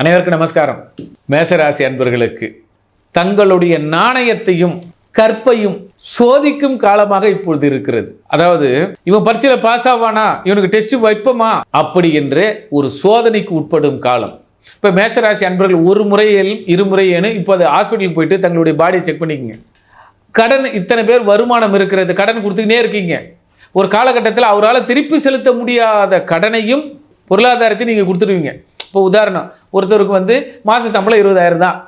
அனைவருக்கும் நமஸ்காரம். மேசராசி அன்பர்களுக்கு தங்களுடைய நாணயத்தையும் கற்பையும் சோதிக்கும் காலமாக இப்பொழுது இருக்கிறது. அதாவது இவன் பரீட்சையில் பாஸ் ஆவானா? இவனுக்கு டெஸ்ட் வைப்போமா? அப்படி என்று ஒரு சோதனைக்கு உட்படும் காலம். இப்போ மேசராசி அன்பர்கள் ஒரு முறையில் இருமுறையேனு இப்போ அது ஹாஸ்பிட்டலுக்கு போயிட்டு தங்களுடைய பாடியை செக் பண்ணிக்கங்க. கடன் இத்தனை பேர் வருமானம் இருக்கிறது. கடன் கொடுத்துக்கினே இருக்கீங்க. ஒரு காலகட்டத்தில் அவரால் திருப்பி செலுத்த முடியாத கடனையும் பொருளாதாரத்தையும் நீங்கள் கொடுத்துருவீங்க இப்போ உதாரணம் ஒருத்தருக்கு வந்து மாத சம்பளம் இருபதாயிரம் தான்.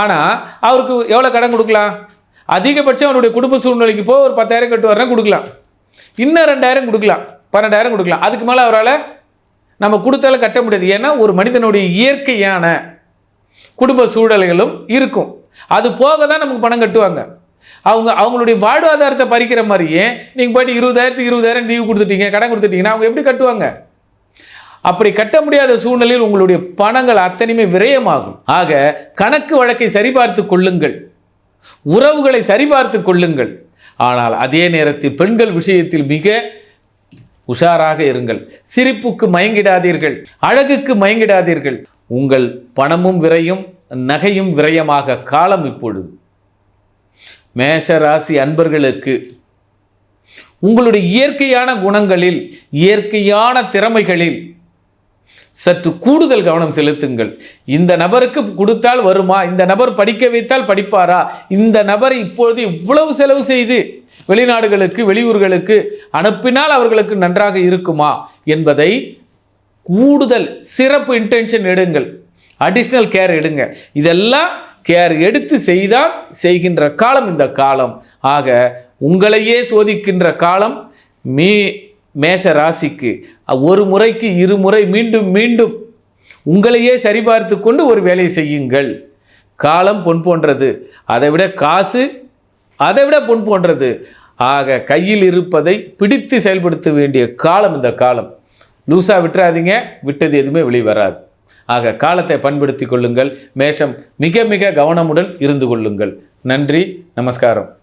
ஆனால் அவருக்கு எவ்வளோ கடன் கொடுக்கலாம்? அதிகபட்சம் அவருடைய குடும்ப சூழ்நிலைக்கு போய் ஒரு பத்தாயிரம் கட்டுவார்னா கொடுக்கலாம். இன்னும் ரெண்டாயிரம் கொடுக்கலாம் பன்னெண்டாயிரம் கொடுக்கலாம். அதுக்கு மேலே அவரால் நம்ம கொடுத்தாலும் கட்ட முடியாது. ஏன்னா ஒரு மனிதனுடைய இயற்கையான குடும்ப சூழல்களும் இருக்கும். அது போக தான் நமக்கு பணம் கட்டுவாங்க. அவங்க அவங்களுடைய வாழ்வாதாரத்தை பறிக்கிற மாதிரியே நீங்கள் போயிட்டு இருபதாயிரத்துக்கு இருபதாயிரம் லீவு கொடுத்துட்டீங்க கடன் கொடுத்துட்டீங்கன்னா அவங்க எப்படி கட்டுவாங்க? அப்படி கட்ட முடியாத சூழ்நிலையில் உங்களுடைய பணங்கள் அத்தனையுமே விரயமாகும். ஆக கணக்கு வழக்கை சரிபார்த்து கொள்ளுங்கள். உறவுகளை சரிபார்த்து கொள்ளுங்கள். ஆனால் அதே நேரத்தில் பெண்கள் விஷயத்தில் மிக உஷாராக இருங்கள். சிரிப்புக்கு மயங்கிடாதீர்கள். அழகுக்கு மயங்கிடாதீர்கள். உங்கள் பணமும் விரையும் நகையும் விரயமாக காலம் இப்பொழுது. மேஷ ராசி அன்பர்களுக்கு உங்களுடைய இயற்கையான குணங்களில் இயற்கையான திறமைகளில் சற்று கூடுதல் கவனம் செலுத்துங்கள். இந்த நபருக்கு கொடுத்தால் வருமா? இந்த நபர் படிக்க வைத்தால் படிப்பாரா? இந்த நபர் இப்பொழுது இவ்வளவு செலவு செய்து வெளிநாடுகளுக்கு வெளியூர்களுக்கு அனுப்பினால் அவர்களுக்கு நன்றாக இருக்குமா? என்பதை கூடுதல் சிறப்பு இன்டென்ஷன் எடுங்கள். அடிஷ்னல் கேர் எடுங்க. இதெல்லாம் கேர் எடுத்து செய்தால் செய்கின்ற காலம் இந்த காலம். ஆக உங்களையே சோதிக்கின்ற காலம். மீ மேஷ ராசிக்கு. ஒரு முறைக்கு இருமுறை மீண்டும் மீண்டும் உங்களையே சரிபார்த்து கொண்டு ஒரு வேலையை செய்யுங்கள். காலம் பொன் போன்றது. அதை விட காசு அதை விட பொன் போன்றது. ஆக கையில் இருப்பதை பிடித்து செயல்படுத்த வேண்டிய காலம் இந்த காலம். லூஸாக விட்டுறாதீங்க. விட்டது எதுவுமே வெளிவராது ஆக காலத்தை பண்படுத்தி கொள்ளுங்கள். மேஷம் மிக மிக கவனமுடன் இருந்து கொள்ளுங்கள். நன்றி நமஸ்காரம்.